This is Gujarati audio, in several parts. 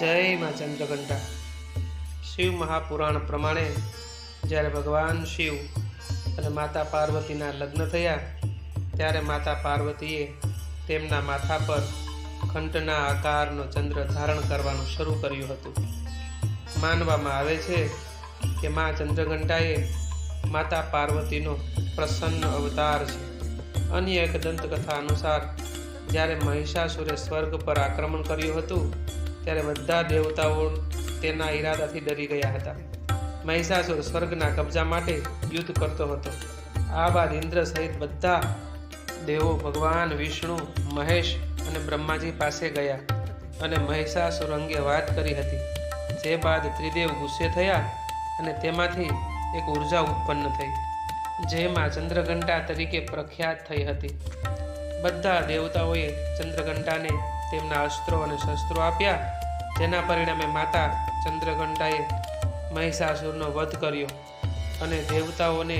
જય મા ચંદ્રઘંટા. શિવ મહાપુરાણ પ્રમાણે જ્યારે ભગવાન શિવ અને માતા પાર્વતીના લગ્ન થયા, ત્યારે માતા પાર્વતીએ તેમના માથા પર ખંટના આકારનો ચંદ્ર ધારણ કરવાનું શરૂ કર્યું હતું. માનવામાં આવે છે કે મા ચંદ્રઘંટાએ માતા પાર્વતીનો પ્રસન્ન અવતાર છે. અન્ય એક દંતકથા અનુસાર, જ્યારે મહિષાસુરે સ્વર્ગ પર આક્રમણ કર્યું હતું ત્યારે બધા દેવતાઓ તેના ઈરાદાથી ડરી ગયા હતા. મહિષાસુર સ્વર્ગના કબજા માટે યુદ્ધ કરતો હતો. આ બાદ ઇન્દ્ર સહિત બધા દેવો ભગવાન, વિષ્ણુ, મહેશ અને બ્રહ્માજી પાસે ગયા અને મહિષાસુર અંગે વાત કરી હતી. જે બાદ ત્રિદેવ ગુસ્સે થયા અને તેમાંથી એક ઊર્જા ઉત્પન્ન થઈ, જેમાં ચંદ્રઘંટા તરીકે પ્રખ્યાત થઈ હતી. બધા દેવતાઓએ ચંદ્રઘંટાને તેમના અસ્ત્રો અને શસ્ત્રો આપ્યા. જેના પરિણામે માતા ચંદ્રઘંટાએ મહિષાસુરનો વધ કર્યો અને દેવતાઓને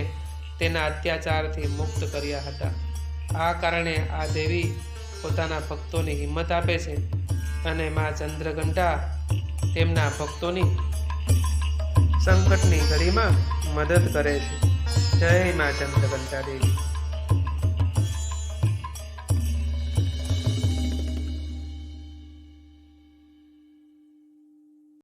તેના અત્યાચારથી મુક્ત કર્યા હતા. આ કારણે આ દેવી પોતાના ભક્તોની હિંમત આપે છે અને મા ચંદ્રઘંટા તેમના ભક્તોની સંકટની ઘડીમાં મદદ કરે છે. જય મા ચંદ્રઘંટા દેવી.